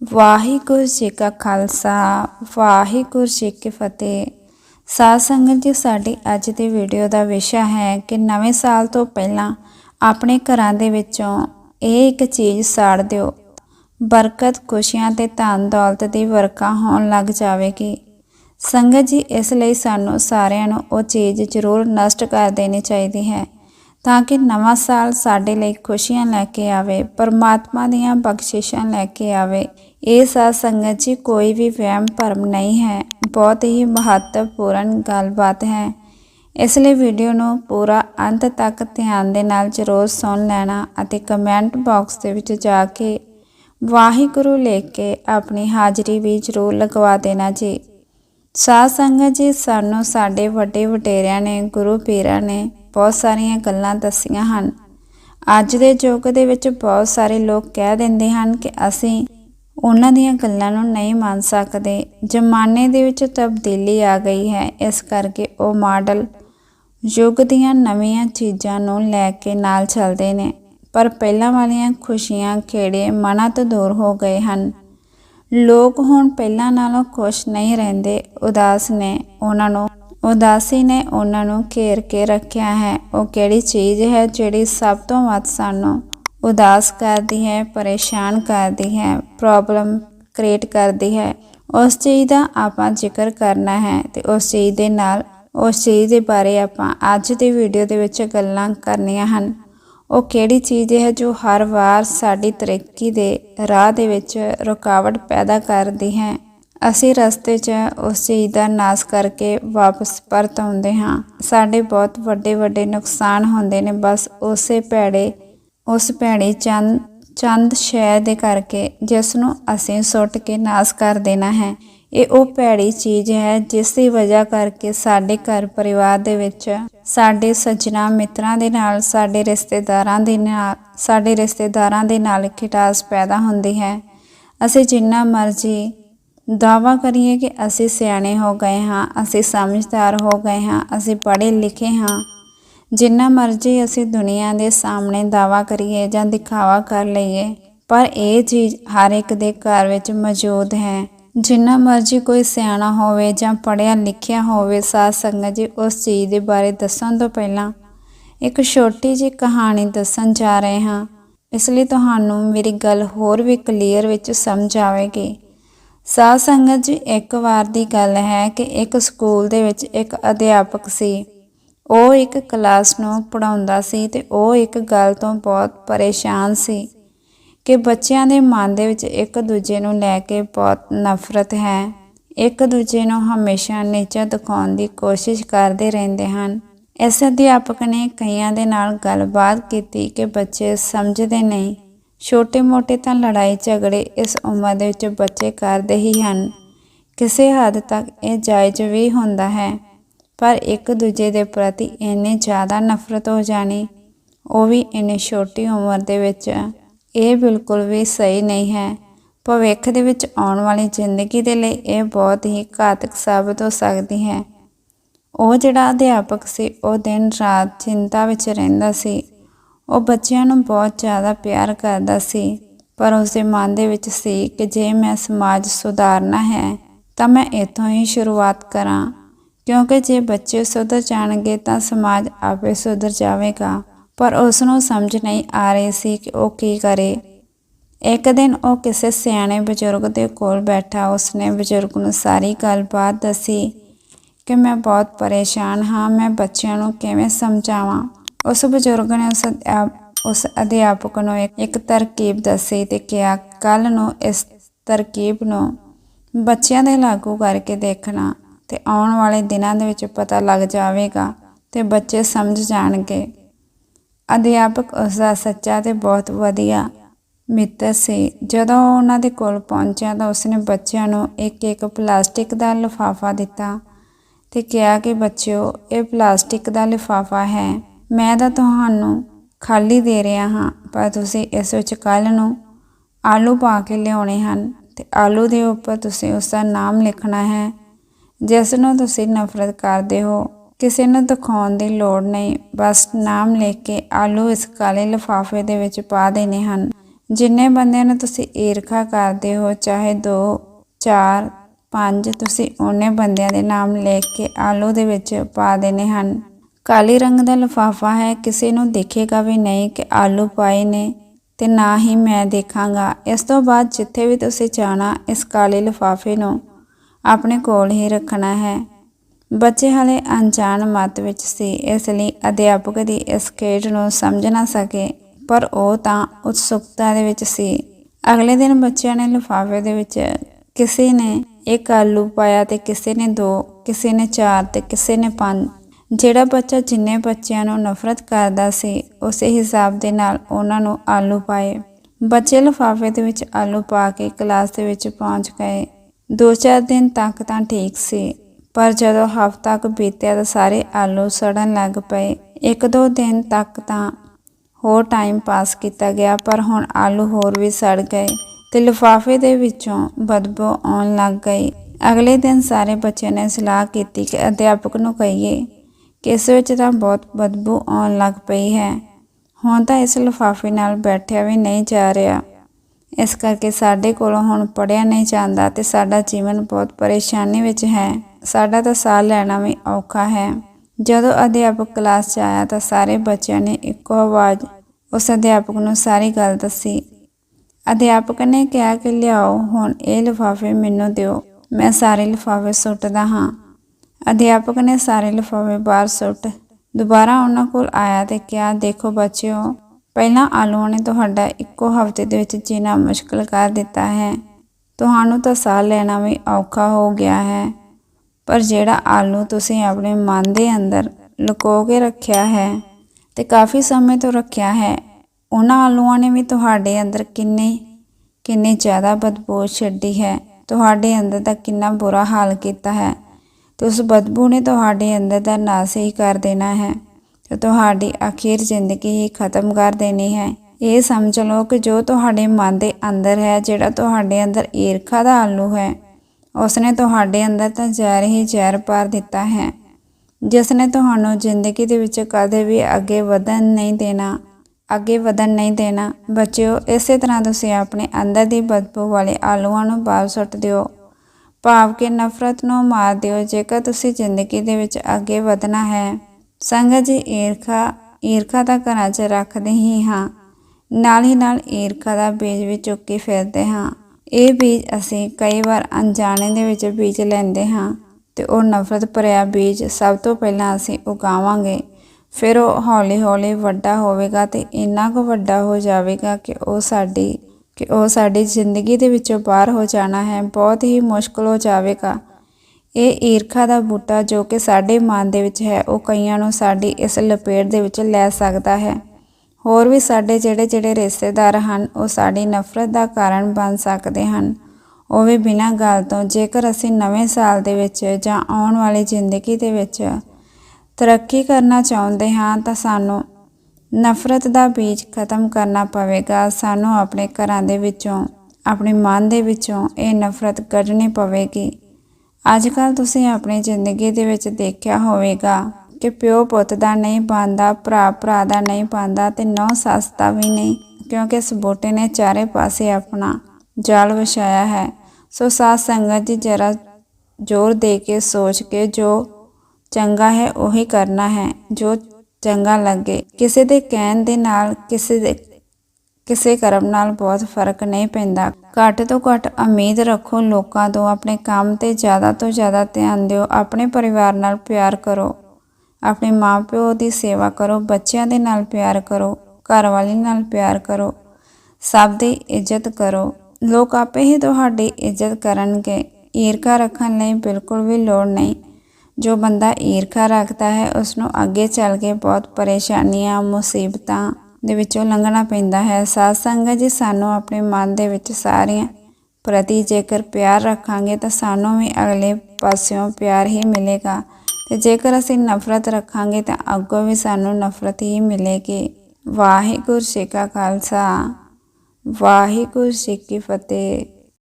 ਵਾਹਿਗੁਰੂ ਜੀ ਕਾ ਖਾਲਸਾ, ਵਾਹਿਗੁਰੂ ਜੀ ਕੀ ਫਤਿਹ। ਸਾਧ ਸੰਗਤ ਜੀ, ਸਾਡੀ ਅੱਜ ਦੀ ਵੀਡੀਓ ਦਾ ਵਿਸ਼ਾ ਹੈ ਕਿ ਨਵੇਂ ਸਾਲ ਤੋਂ ਪਹਿਲਾਂ ਆਪਣੇ ਘਰਾਂ ਦੇ ਵਿੱਚੋਂ ਇਹ ਇੱਕ ਚੀਜ਼ ਸਾੜ ਦਿਓ। ਬਰਕਤ, ਖੁਸ਼ੀਆਂ ਤੇ ਧਨ ਦੌਲਤ ਦੀ ਵਰਖਾ ਹੋਣ ਲੱਗ ਜਾਵੇਗੀ। ਸੰਗਤ ਜੀ, ਇਸ ਲਈ ਸਾਨੂੰ ਸਾਰਿਆਂ ਨੂੰ ਉਹ ਚੀਜ਼ ਜ਼ਰੂਰ ਨਸ਼ਟ ਕਰ ਦੇਣੀ ਚਾਹੀਦੀ ਹੈ ਤਾਂ ਕਿ ਨਵਾਂ ਸਾਲ ਸਾਡੇ ਲਈ ਖੁਸ਼ੀਆਂ ਲੈ ਕੇ ਆਵੇ, ਪਰਮਾਤਮਾ ਦੀਆਂ ਬਖਸ਼ਿਸ਼ਾਂ ਲੈ ਕੇ ਆਵੇ। ਇਹ ਸਾਧ ਸੰਗਤ ਜੀ ਕੋਈ ਵੀ ਵਹਿਮ, ਭਰਮ ਨਹੀਂ ਹੈ। ਬਹੁਤ ਹੀ ਮਹੱਤਵਪੂਰਨ ਗੱਲਬਾਤ ਹੈ। ਇਸ ਲਈ ਵੀਡੀਓ ਨੂੰ ਪੂਰਾ ਅੰਤ ਤੱਕ ਧਿਆਨ ਦੇ ਨਾਲ ਜ਼ਰੂਰ ਸੁਣ ਲੈਣਾ ਅਤੇ ਕਮੈਂਟ ਬਾਕਸ ਦੇ ਵਿੱਚ ਜਾ ਕੇ ਵਾਹਿਗੁਰੂ ਲਿਖ ਕੇ ਆਪਣੀ ਹਾਜ਼ਰੀ ਵੀ ਜ਼ਰੂਰ ਲਗਵਾ ਦੇਣਾ ਜੀ। ਸਾਧ ਸੰਗਤ ਜੀ ਸਾਨੂੰ ਸਾਡੇ ਵੱਡੇ ਵਡੇਰਿਆਂ ਨੇ, ਗੁਰੂ ਪੀਰਾਂ ਨੇ ਬਹੁਤ ਸਾਰੀਆਂ ਗੱਲਾਂ ਦੱਸੀਆਂ ਹਨ। ਅੱਜ ਦੇ ਯੁੱਗ ਦੇ ਵਿੱਚ ਬਹੁਤ ਸਾਰੇ ਲੋਕ ਕਹਿ ਦਿੰਦੇ ਹਨ ਕਿ ਅਸੀਂ ਉਹਨਾਂ ਦੀਆਂ ਗੱਲਾਂ ਨੂੰ ਨਹੀਂ ਮੰਨ ਸਕਦੇ। ਜ਼ਮਾਨੇ ਦੇ ਵਿੱਚ ਤਬਦੀਲੀ ਆ ਗਈ ਹੈ। ਇਸ ਕਰਕੇ ਉਹ ਮਾਡਲ ਯੁੱਗ ਦੀਆਂ ਨਵੀਆਂ ਚੀਜ਼ਾਂ ਨੂੰ ਲੈ ਕੇ ਨਾਲ ਚੱਲਦੇ ਨੇ, ਪਰ ਪਹਿਲਾਂ ਵਾਲੀਆਂ ਖੁਸ਼ੀਆਂ ਖੇੜੇ ਮਨਾਂ ਤੋਂ ਦੂਰ ਹੋ ਗਏ ਹਨ। ਲੋਕ ਹੁਣ ਪਹਿਲਾਂ ਨਾਲੋਂ ਖੁਸ਼ ਨਹੀਂ ਰਹਿੰਦੇ, ਉਦਾਸ ਨੇ। ਉਹਨਾਂ ਨੂੰ, ਉਦਾਸੀ ਨੇ ਉਹਨਾਂ ਨੂੰ ਘੇਰ ਕੇ ਰੱਖਿਆ ਹੈ। ਉਹ ਕਿਹੜੀ ਚੀਜ਼ ਹੈ ਜਿਹੜੀ ਸਭ ਤੋਂ ਵੱਧ ਸਾਨੂੰ ਉਦਾਸ ਕਰਦੀ ਹੈ, ਪਰੇਸ਼ਾਨ ਕਰਦੀ ਹੈ ਪ੍ਰੋਬਲਮ ਕ੍ਰੀਏਟ ਕਰਦੀ ਹੈ। ਉਸ ਚੀਜ਼ ਦਾ ਆਪਾਂ ਜ਼ਿਕਰ ਕਰਨਾ ਹੈ ਤੇ ਉਸ ਚੀਜ਼ ਦੇ ਨਾਲ, ਉਸ ਚੀਜ਼ ਦੇ ਬਾਰੇ ਆਪਾਂ ਅੱਜ ਦੀ ਵੀਡੀਓ ਦੇ ਵਿੱਚ ਗੱਲਾਂ ਕਰਨੀਆਂ ਹਨ। ਉਹ ਕਿਹੜੀ ਚੀਜ਼ ਹੈ ਜੋ ਹਰ ਵਾਰ ਸਾਡੀ ਤਰੱਕੀ ਦੇ ਰਾਹ ਦੇ ਵਿੱਚ ਰੁਕਾਵਟ ਪੈਦਾ ਕਰਦੀ ਹੈ? ਅਸੀਂ ਰਸਤੇ 'ਚ ਉਸ ਚੀਜ਼ ਦਾ ਨਾਸ ਕਰਕੇ ਵਾਪਸ ਪਰਤ ਆਉਂਦੇ ਹਾਂ। ਸਾਡੇ ਬਹੁਤ ਵੱਡੇ ਵੱਡੇ ਨੁਕਸਾਨ ਹੁੰਦੇ ਨੇ, ਬਸ ਉਸੇ ਭੈੜੇ ਉਸ ਭੈੜੀ ਚੰਦ ਚੰਦ ਸ਼ੈ ਦੇ ਕਰਕੇ ਜਿਸ ਨੂੰ ਅਸੀਂ ਸੁੱਟ ਕੇ ਨਾਸ ਕਰ ਦੇਣਾ ਹੈ। ਇਹ ਉਹ ਭੈੜੀ ਚੀਜ਼ ਹੈ ਜਿਸ ਦੀ ਵਜ੍ਹਾ ਕਰਕੇ ਸਾਡੇ ਘਰ ਪਰਿਵਾਰ ਦੇ ਵਿੱਚ ਸਾਡੇ ਸੱਜਣਾ ਮਿੱਤਰਾਂ ਦੇ ਨਾਲ, ਸਾਡੇ ਰਿਸ਼ਤੇਦਾਰਾਂ ਦੇ ਨਾਲ, ਸਾਡੇ ਰਿਸ਼ਤੇਦਾਰਾਂ ਦੇ ਨਾਲ ਖਿਟਾਸ ਪੈਦਾ ਹੁੰਦੀ ਹੈ। ਅਸੀਂ ਜਿੰਨਾ ਮਰਜ਼ੀ ਦਾਵਾ ਕਰੀਏ ਕਿ ਅਸੀਂ ਸਿਆਣੇ ਹੋ ਗਏ ਹਾਂ, ਅਸੀਂ ਸਮਝਦਾਰ ਹੋ ਗਏ ਹਾਂ, ਅਸੀਂ ਪੜ੍ਹੇ ਲਿਖੇ ਹਾਂ। ਜਿੰਨਾ ਮਰਜ਼ੀ ਅਸੀਂ ਦੁਨੀਆ ਦੇ ਸਾਹਮਣੇ ਦਾਵਾ ਕਰੀਏ ਜਾਂ ਦਿਖਾਵਾ ਕਰ ਲਈਏ, ਪਰ ਇਹ ਚੀਜ਼ ਹਰ ਇੱਕ ਦੇ ਘਰ ਵਿੱਚ ਮੌਜੂਦ ਹੈ। ਜਿੰਨਾ ਮਰਜ਼ੀ ਕੋਈ ਸਿਆਣਾ ਹੋਵੇ ਜਾਂ ਪੜ੍ਹਿਆ ਲਿਖਿਆ ਹੋਵੇ, ਸਾਧ ਸੰਗਤ ਜੀ, ਉਸ ਚੀਜ਼ ਦੇ ਬਾਰੇ ਦੱਸਣ ਤੋਂ ਪਹਿਲਾਂ ਇੱਕ ਛੋਟੀ ਜਿਹੀ ਕਹਾਣੀ ਦੱਸਣ ਜਾ ਰਹੇ ਹਾਂ। ਇਸ ਲਈ ਤੁਹਾਨੂੰ ਮੇਰੀ ਗੱਲ ਹੋਰ ਵੀ ਕਲੀਅਰ ਵਿੱਚ ਸਮਝ ਆਵੇਗੀ। ਸਾਧ ਸੰਗਤ ਜੀ, ਇੱਕ ਵਾਰ ਦੀ ਗੱਲ ਹੈ ਕਿ ਇੱਕ ਸਕੂਲ ਦੇ ਵਿੱਚ ਇੱਕ ਅਧਿਆਪਕ ਸੀ। ਉਹ ਇੱਕ ਕਲਾਸ ਨੂੰ ਪੜਾਉਂਦਾ ਸੀ ਤੇ ਉਹ ਇੱਕ ਗੱਲ ਤੋਂ ਬਹੁਤ ਪਰੇਸ਼ਾਨ ਸੀ ਕਿ ਬੱਚਿਆਂ ਦੇ ਮਨ ਦੇ ਵਿੱਚ ਇੱਕ ਦੂਜੇ ਨੂੰ ਲੈ ਕੇ ਬਹੁਤ ਨਫ਼ਰਤ ਹੈ। ਇੱਕ ਦੂਜੇ ਨੂੰ ਹਮੇਸ਼ਾ ਨੀਚਾ ਦਿਖਾਉਣ ਦੀ ਕੋਸ਼ਿਸ਼ ਕਰਦੇ ਰਹਿੰਦੇ ਹਨ। ਇਸ ਅਧਿਆਪਕ ਨੇ ਕਈਆਂ ਦੇ ਨਾਲ ਗੱਲਬਾਤ ਕੀਤੀ ਕਿ ਬੱਚੇ ਸਮਝਦੇ ਨਹੀਂ। ਛੋਟੇ-ਮੋਟੇ ਤਾਂ ਲੜਾਈ ਝਗੜੇ ਇਸ ਉਮਰ ਦੇ ਵਿੱਚ ਬੱਚੇ ਕਰਦੇ ਹੀ ਹਨ। ਕਿਸੇ ਹੱਦ ਤੱਕ ਇਹ ਜਾਇਜ਼ ਵੀ ਹੁੰਦਾ ਹੈ। ਪਰ ਇੱਕ ਦੂਜੇ ਦੇ ਪ੍ਰਤੀ ਇੰਨੀ ਜ਼ਿਆਦਾ ਨਫ਼ਰਤ ਹੋ ਜਾਣੀ, ਉਹ ਵੀ ਇੰਨੀ ਛੋਟੀ ਉਮਰ ਦੇ ਵਿੱਚ, ਇਹ ਬਿਲਕੁਲ ਵੀ ਸਹੀ ਨਹੀਂ ਹੈ। ਭਵਿੱਖ ਦੇ ਵਿੱਚ ਆਉਣ ਵਾਲੀ ਜ਼ਿੰਦਗੀ ਦੇ ਲਈ ਇਹ ਬਹੁਤ ਹੀ ਘਾਤਕ ਸਾਬਤ ਹੋ ਸਕਦੀ ਹੈ। ਉਹ ਜਿਹੜਾ ਅਧਿਆਪਕ ਸੀ, ਉਹ ਦਿਨ ਰਾਤ ਚਿੰਤਾ ਵਿੱਚ ਰਹਿੰਦਾ ਸੀ। ਉਹ ਬੱਚਿਆਂ ਨੂੰ ਬਹੁਤ ਜ਼ਿਆਦਾ ਪਿਆਰ ਕਰਦਾ ਸੀ, ਪਰ ਉਸ ਦੇ ਮਨ ਦੇ ਵਿੱਚ ਸੀ ਕਿ ਜੇ ਮੈਂ ਸਮਾਜ ਸੁਧਾਰਨਾ ਹੈ, ਤਾਂ ਮੈਂ ਇੱਥੋਂ ਹੀ ਸ਼ੁਰੂਆਤ ਕਰਾਂ। ਕਿਉਂਕਿ ਜੇ ਬੱਚੇ ਸੁਧਰ ਜਾਣਗੇ ਤਾਂ ਸਮਾਜ ਆਪੇ ਸੁਧਰ ਜਾਵੇਗਾ। ਪਰ ਉਸ ਨੂੰ ਸਮਝ ਨਹੀਂ ਆ ਰਹੀ ਸੀ ਕਿ ਉਹ ਕੀ ਕਰੇ। ਇੱਕ ਦਿਨ ਉਹ ਕਿਸੇ ਸਿਆਣੇ ਬਜ਼ੁਰਗ ਦੇ ਕੋਲ ਬੈਠਾ। ਉਸਨੇ ਬਜ਼ੁਰਗ ਨੂੰ ਸਾਰੀ ਗੱਲਬਾਤ ਦੱਸੀ ਕਿ ਮੈਂ ਬਹੁਤ ਪਰੇਸ਼ਾਨ ਹਾਂ, ਮੈਂ ਬੱਚਿਆਂ ਨੂੰ ਕਿਵੇਂ ਸਮਝਾਵਾਂ? ਉਸ ਬਜ਼ੁਰਗ ਨੇ ਉਸ ਉਸ ਅਧਿਆਪਕ ਨੂੰ ਇੱਕ ਤਰਕੀਬ ਦੱਸੀ ਤੇ ਕਿਹਾ ਕੱਲ ਨੂੰ ਇਸ ਤਰਕੀਬ ਨੂੰ ਬੱਚਿਆਂ ਦੇ ਲਾਗੂ ਕਰਕੇ ਦੇਖਣਾ। ਤੇ ਆਉਣ ਵਾਲੇ ਦਿਨਾਂ ਦੇ ਵਿੱਚ ਪਤਾ ਲੱਗ ਜਾਵੇਗਾ ਤੇ ਬੱਚੇ ਸਮਝ ਜਾਣਗੇ। ਅਧਿਆਪਕ ਉਸ ਦਾ ਸੱਚਾ ਤੇ ਬਹੁਤ ਵਧੀਆ ਮਿੱਤਰ ਸੀ। ਜਦੋਂ ਉਹਨਾਂ ਦੇ ਕੋਲ ਪਹੁੰਚਿਆ ਤਾਂ ਉਸਨੇ ਬੱਚਿਆਂ ਨੂੰ ਇੱਕ ਇੱਕ ਪਲਾਸਟਿਕ ਦਾ ਲਿਫਾਫਾ ਦਿੱਤਾ ਤੇ ਕਿਹਾ ਕਿ, ਬੱਚਿਓ, ਇਹ ਪਲਾਸਟਿਕ ਦਾ ਲਿਫਾਫਾ ਹੈ। ਮੈਂ ਤਾਂ ਤੁਹਾਨੂੰ ਖਾਲੀ ਦੇ ਰਿਹਾ ਹਾਂ, ਪਰ ਤੁਸੀਂ ਇਸ ਵਿੱਚ ਕੱਲ ਨੂੰ ਆਲੂ ਪਾ ਕੇ ਲਿਆਉਣੇ ਹਨ ਤੇ ਆਲੂ ਦੇ ਉੱਪਰ ਤੁਸੀਂ ਉਸ ਦਾ ਨਾਮ ਲਿਖਣਾ ਹੈ। ਜਿਸ ਨੂੰ ਤੁਸੀਂ ਨਫ਼ਰਤ ਕਰਦੇ ਹੋ, ਕਿਸੇ ਨੂੰ ਦਿਖਾਉਣ ਦੀ ਲੋੜ ਨਹੀਂ, ਬਸ ਨਾਮ ਲਿਖ ਕੇ ਆਲੂ ਇਸ ਕਾਲੇ ਲਿਫਾਫੇ ਦੇ ਵਿੱਚ ਪਾ ਦੇਣੇ ਹਨ। ਜਿੰਨੇ ਬੰਦਿਆਂ ਨੂੰ ਤੁਸੀਂ ਈਰਖਾ ਕਰਦੇ ਹੋ, ਚਾਹੇ 2 4 5 ਤੁਸੀਂ ਉਹਨੇ ਬੰਦਿਆਂ ਦੇ ਨਾਮ ਲਿਖ ਕੇ ਆਲੂ ਦੇ ਵਿੱਚ ਪਾ ਦੇਣੇ ਹਨ। ਕਾਲੀ ਰੰਗ ਦਾ ਲਿਫਾਫਾ ਹੈ, ਕਿਸੇ ਨੂੰ ਦੇਖੇਗਾ ਵੀ ਨਹੀਂ ਕਿ ਆਲੂ ਪਾਏ ਨੇ ਤੇ ਨਾ ਹੀ ਮੈਂ ਦੇਖਾਂਗਾ। ਇਸ ਤੋਂ ਬਾਅਦ ਜਿੱਥੇ ਵੀ ਤੁਸੀਂ ਜਾਣਾ, ਇਸ ਕਾਲੇ ਲਿਫਾਫੇ ਨੂੰ ਆਪਣੇ ਕੋਲ ਹੀ ਰੱਖਣਾ ਹੈ। ਬੱਚੇ ਹਲੇ ਅਣਜਾਣ ਮਤ ਵਿੱਚ ਸੀ, ਇਸ ਲਈ ਅਧਿਆਪਕ ਦੀ ਇਸ ਖੇਡ ਨੂੰ ਸਮਝ ਨਾ ਸਕੇ, ਪਰ ਉਹ ਤਾਂ ਉਤਸੁਕਤਾ ਦੇ ਵਿੱਚ ਸੀ। ਅਗਲੇ ਦਿਨ ਬੱਚਿਆਂ ਨੇ ਲਿਫਾਫੇ ਦੇ ਵਿੱਚ ਕਿਸੇ ਨੇ ਇੱਕ ਆਲੂ ਪਾਇਆ ਤੇ ਕਿਸੇ ਨੇ ਦੋ, ਕਿਸੇ ਨੇ ਚਾਰ ਤੇ ਕਿਸੇ ਨੇ ਪੰਜ। ਜਿਹੜਾ ਬੱਚਾ ਜਿੰਨੇ ਬੱਚਿਆਂ ਨੂੰ ਨਫ਼ਰਤ ਕਰਦਾ ਸੀ, ਉਸੇ ਹਿਸਾਬ ਦੇ ਨਾਲ ਉਹਨਾਂ ਨੂੰ ਆਲੂ ਪਾਏ। ਬੱਚੇ ਲਿਫਾਫੇ ਦੇ ਵਿੱਚ ਆਲੂ ਪਾ ਕੇ ਕਲਾਸ ਦੇ ਵਿੱਚ ਪਹੁੰਚ ਗਏ। ਦੋ ਚਾਰ ਦਿਨ ਤੱਕ ਤਾਂ ਠੀਕ ਸੀ, ਪਰ ਜਦੋਂ ਹਫ਼ਤਾ ਕੁ ਬੀਤਿਆ ਤਾਂ ਸਾਰੇ ਆਲੂ ਸੜਨ ਲੱਗ ਪਏ। ਇੱਕ ਦੋ ਦਿਨ ਤੱਕ ਤਾਂ ਹੋਰ ਟਾਈਮ ਪਾਸ ਕੀਤਾ ਗਿਆ, ਪਰ ਹੁਣ ਆਲੂ ਹੋਰ ਵੀ ਸੜ ਗਏ ਤੇ ਲਿਫਾਫੇ ਦੇ ਵਿੱਚੋਂ ਬਦਬੂ ਆਉਣ ਲੱਗ ਗਈ। ਅਗਲੇ ਦਿਨ ਸਾਰੇ ਬੱਚਿਆਂ ਨੇ ਸਲਾਹ ਕੀਤੀ ਕਿ ਅਧਿਆਪਕ ਨੂੰ ਕਹੀਏ ਕਿ ਇਸ ਵਿੱਚ ਤਾਂ ਬਹੁਤ ਬਦਬੂ ਆਉਣ ਲੱਗ ਪਈ ਹੈ। ਹੁਣ ਤਾਂ ਇਸ ਲਿਫਾਫੇ ਨਾਲ ਬੈਠਿਆ ਵੀ ਨਹੀਂ ਜਾ ਰਿਹਾ। ਇਸ ਕਰਕੇ ਸਾਡੇ ਕੋਲੋਂ ਹੁਣ ਪੜਿਆ ਨਹੀਂ ਜਾਂਦਾ ਤੇ ਸਾਡਾ ਜੀਵਨ ਬਹੁਤ ਪਰੇਸ਼ਾਨੀ ਵਿੱਚ ਹੈ। ਸਾਡਾ ਤਾਂ ਸਾਹ ਲੈਣਾ ਵੀ ਔਖਾ ਹੈ। ਜਦੋਂ ਅਧਿਆਪਕ ਕਲਾਸ 'ਚ ਆਇਆ ਤਾਂ ਸਾਰੇ ਬੱਚਿਆਂ ਨੇ ਇੱਕੋ ਆਵਾਜ਼ ਉਸ ਅਧਿਆਪਕ ਨੂੰ ਸਾਰੀ ਗੱਲ ਦੱਸੀ। ਅਧਿਆਪਕ ਨੇ ਕਿਹਾ ਕਿ, ਲਿਆਓ, ਹੁਣ ਇਹ ਲਿਫਾਫੇ ਮੈਨੂੰ ਦਿਓ। ਮੈਂ ਸਾਰੇ ਲਿਫਾਫੇ ਸੁੱਟਦਾ ਹਾਂ। ਅਧਿਆਪਕ ਨੇ ਸਾਰੇ ਲਿਫਾਫੇ ਬਾਹਰ ਸੁੱਟ, ਦੁਬਾਰਾ ਉਹਨਾਂ ਕੋਲ ਆਇਆ ਤੇ ਕਿਹਾ, ਦੇਖੋ ਬੱਚਿਓ ਪਹਿਲਾਂ ਆਲੂਆਂ ਨੇ ਤੁਹਾਡਾ ਇੱਕੋ ਹਫ਼ਤੇ ਦੇ ਵਿੱਚ ਜੀਣਾ ਮੁਸ਼ਕਲ ਕਰ ਦਿੱਤਾ ਹੈ। ਤੁਹਾਨੂੰ ਤਾਂ ਸਾਹ ਲੈਣਾ ਵੀ ਔਖਾ ਹੋ ਗਿਆ ਹੈ। ਪਰ ਜਿਹੜਾ ਆਲੂ ਤੁਸੀਂ ਆਪਣੇ ਮਨ ਦੇ ਅੰਦਰ ਲੁਕੋ ਕੇ ਰੱਖਿਆ ਹੈ ਤੇ ਕਾਫੀ ਸਮੇਂ ਤੋਂ ਰੱਖਿਆ ਹੈ, ਉਹਨਾਂ ਆਲੂਆਂ ਨੇ ਵੀ ਤੁਹਾਡੇ ਅੰਦਰ ਕਿੰਨੇ, ਕਿੰਨੀ ਜ਼ਿਆਦਾ ਬਦਬੂ ਛੱਡੀ ਹੈ। ਤੁਹਾਡੇ ਅੰਦਰ ਦਾ ਕਿੰਨਾ ਬੁਰਾ ਹਾਲ ਕੀਤਾ ਹੈ ਤੇ ਉਸ ਬਦਬੂ ਨੇ ਤੁਹਾਡੇ ਅੰਦਰ ਦਾ ਨਾਸ ਹੀ ਕਰ ਦੇਣਾ ਹੈ। ਤੇ ਤੁਹਾਡੀ ਅਖੀਰ ਜ਼ਿੰਦਗੀ ਹੀ ਖਤਮ ਕਰ ਦੇਣੀ ਹੈ। ਇਹ ਸਮਝ ਲਓ ਕਿ ਜੋ ਤੁਹਾਡੇ ਮਨ ਦੇ ਅੰਦਰ ਹੈ, ਜਿਹੜਾ ਤੁਹਾਡੇ ਅੰਦਰ ਈਰਖਾ ਦਾ ਆਲੂ ਹੈ, ਉਸਨੇ ਤੁਹਾਡੇ ਅੰਦਰ ਤਾਂ ਜ਼ਹਿਰ ਹੀ ਜ਼ਹਿਰ ਭਰ ਦਿੱਤਾ ਹੈ। ਜਿਸ ਨੇ ਤੁਹਾਨੂੰ ਜ਼ਿੰਦਗੀ ਦੇ ਵਿੱਚ ਕਦੇ ਵੀ ਅੱਗੇ ਵਧਣ ਨਹੀਂ ਦੇਣਾ, ਅੱਗੇ ਵਧਣ ਨਹੀਂ ਦੇਣਾ, ਬੱਚਿਓ, ਇਸੇ ਤਰ੍ਹਾਂ ਤੁਸੀਂ ਆਪਣੇ ਅੰਦਰ ਦੀ ਬਦਬੂ ਵਾਲੇ ਆਲੂਆਂ ਨੂੰ ਬਾਹਰ ਸੁੱਟ ਦਿਓ। ਭਾਵ ਕਿ ਨਫ਼ਰਤ ਨੂੰ ਮਾਰ ਦਿਓ, ਜੇਕਰ ਤੁਸੀਂ ਜ਼ਿੰਦਗੀ ਦੇ ਵਿੱਚ ਅੱਗੇ ਵਧਣਾ ਹੈ। ਸੰਗਤ ਜੀ ਈਰਖਾ ਈਰਖਾ ਤਾਂ ਘਰਾਂ 'ਚ ਰੱਖਦੇ ਹੀ ਹਾਂ। ਨਾਲ ਹੀ ਨਾਲ ਈਰਖਾ ਦਾ ਬੀਜ ਵੀ ਚੁੱਕ ਕੇ ਫਿਰਦੇ ਹਾਂ। ਇਹ ਬੀਜ ਅਸੀਂ ਕਈ ਵਾਰ ਅਣਜਾਣੇ ਦੇ ਵਿੱਚ ਬੀਜ ਲੈਂਦੇ ਹਾਂ ਤੇ ਉਹ ਨਫ਼ਰਤ ਭਰਿਆ ਬੀਜ ਸਭ ਤੋਂ ਪਹਿਲਾਂ ਅਸੀਂ ਉਗਾਵਾਂਗੇ। ਫਿਰ ਉਹ ਹੌਲੀ-ਹੌਲੀ ਵੱਡਾ ਹੋਵੇਗਾ ਤੇ ਇੰਨਾ ਕੁ ਵੱਡਾ ਹੋ ਜਾਵੇਗਾ ਕਿ ਉਹ ਸਾਡੀ, ਕਿ ਉਹ ਸਾਡੀ ਜ਼ਿੰਦਗੀ ਦੇ ਵਿੱਚੋਂ ਬਾਹਰ ਹੋ ਜਾਣਾ ਹੈ। ਬਹੁਤ ਹੀ ਮੁਸ਼ਕਲ ਹੋ ਜਾਵੇਗਾ। ਇਹ ਈਰਖਾ ਦਾ ਬੂਟਾ ਜੋ ਕਿ ਸਾਡੇ ਮਨ ਦੇ ਵਿੱਚ ਹੈ, ਉਹ ਕਈਆਂ ਨੂੰ ਸਾਡੀ ਇਸ ਲਪੇਟ ਦੇ ਵਿੱਚ ਲੈ ਸਕਦਾ ਹੈ। ਹੋਰ ਵੀ ਸਾਡੇ ਜਿਹੜੇ ਜਿਹੜੇ ਰਿਸ਼ਤੇਦਾਰ ਹਨ, ਉਹ ਸਾਡੀ ਨਫ਼ਰਤ ਦਾ ਕਾਰਨ ਬਣ ਸਕਦੇ ਹਨ। ਉਹ ਵੀ ਬਿਨਾਂ ਗੱਲ ਤੋਂ ਜੇਕਰ ਅਸੀਂ ਨਵੇਂ ਸਾਲ ਦੇ ਵਿੱਚ ਜਾਂ ਆਉਣ ਵਾਲੀ ਜ਼ਿੰਦਗੀ ਦੇ ਵਿੱਚ ਤਰੱਕੀ ਕਰਨਾ ਚਾਹੁੰਦੇ ਹਾਂ, ਤਾਂ ਸਾਨੂੰ ਨਫ਼ਰਤ ਦਾ ਬੀਜ ਖਤਮ ਕਰਨਾ ਪਵੇਗਾ। ਸਾਨੂੰ ਆਪਣੇ ਘਰਾਂ ਦੇ ਵਿੱਚੋਂ, ਆਪਣੇ ਮਨ ਦੇ ਵਿੱਚੋਂ ਇਹ ਨਫ਼ਰਤ ਕੱਢਣੀ ਪਵੇਗੀ। ਅੱਜ ਕੱਲ ਤੁਸੀਂ ਆਪਣੀ ਜ਼ਿੰਦਗੀ ਦੇ ਵਿੱਚ ਦੇਖਿਆ ਹੋਵੇਗਾ ਕਿ ਪਿਓ ਪੁੱਤ ਦਾ ਨਹੀਂ ਪਾਉਂਦਾ ਭਰਾ ਭਰਾ ਦਾ ਨਹੀਂ ਪਾਉਂਦਾ ਤੇ ਨੌ ਸੱਸ ਦਾ ਵੀ ਨਹੀਂ, ਕਿਉਂਕਿ ਇਸ ਬੂਟੇ ਨੇ ਚਾਰੇ ਪਾਸੇ ਆਪਣਾ ਜਾਲ ਵਿਛਾਇਆ ਹੈ। ਸੋ ਸਾਧ ਸੰਗਤ ਜੀ ਜਰਾ ਜ਼ੋਰ ਦੇ ਕੇ ਸੋਚ ਕੇ ਜੋ ਚੰਗਾ ਹੈ ਉਹੀ ਕਰਨਾ ਹੈ, ਜੋ ਚੰਗਾ ਲੱਗੇ। ਕਿਸੇ ਦੇ ਕਹਿਣ ਦੇ ਨਾਲ, ਕਿਸੇ ਦੇ ਕਿਸੇ ਕਰਮ ਨਾਲ ਬਹੁਤ ਫ਼ਰਕ ਨਹੀਂ ਪੈਂਦਾ। ਘੱਟ ਤੋਂ ਘੱਟ ਉਮੀਦ ਰੱਖੋ, ਲੋਕਾਂ ਤੋਂ ਆਪਣੇ ਕੰਮ ਤੇ ਜ਼ਿਆਦਾ ਤੋਂ ਜ਼ਿਆਦਾ ਧਿਆਨ ਦਿਓ। ਆਪਣੇ ਪਰਿਵਾਰ ਨਾਲ ਪਿਆਰ ਕਰੋ। ਆਪਣੇ ਮਾਪਿਓ ਦੀ ਸੇਵਾ ਕਰੋ। ਬੱਚਿਆਂ ਦੇ ਨਾਲ ਪਿਆਰ ਕਰੋ। ਘਰ ਵਾਲੀ ਨਾਲ ਪਿਆਰ ਕਰੋ। ਸਭ ਦੀ ਇੱਜ਼ਤ ਕਰੋ। ਲੋਕ ਆਪੇ ਹੀ ਤੁਹਾਡੀ ਇੱਜ਼ਤ ਕਰਨਗੇ। ਈਰਖਾ ਰੱਖਣ ਲਈ ਬਿਲਕੁਲ ਵੀ ਲੋੜ ਨਹੀਂ। ਜੋ ਬੰਦਾ ਈਰਖਾ ਰੱਖਦਾ ਹੈ ਉਸ ਨੂੰ ਅੱਗੇ ਚੱਲ ਕੇ ਬਹੁਤ ਪਰੇਸ਼ਾਨੀਆਂ, ਮੁਸੀਬਤਾਂ ਦੇ ਵਿੱਚੋਂ ਲੰਘਣਾ ਪੈਂਦਾ ਹੈ। ਸਾਧ ਸੰਗਤ ਜੀ, ਸਾਨੂੰ ਆਪਣੇ ਮਨ ਦੇ ਵਿੱਚ ਸਾਰੀਆਂ ਪ੍ਰਤੀ ਜੇਕਰ ਪਿਆਰ ਰੱਖਾਂਗੇ ਤਾਂ ਸਾਨੂੰ ਵੀ ਅਗਲੇ ਪਾਸਿਓਂ ਪਿਆਰ ਹੀ ਮਿਲੇਗਾ। ਤੇ ਜੇਕਰ ਅਸੀਂ ਨਫ਼ਰਤ ਰੱਖਾਂਗੇ ਤਾਂ ਅੱਗੋਂ ਵੀ ਸਾਨੂੰ ਨਫ਼ਰਤ ਹੀ ਮਿਲੇਗੀ। ਵਾਹਿਗੁਰੂ ਜੀ ਕਾ ਖਾਲਸਾ, ਵਾਹਿਗੁਰੂ ਜੀ ਕੀ ਫਤਿਹ।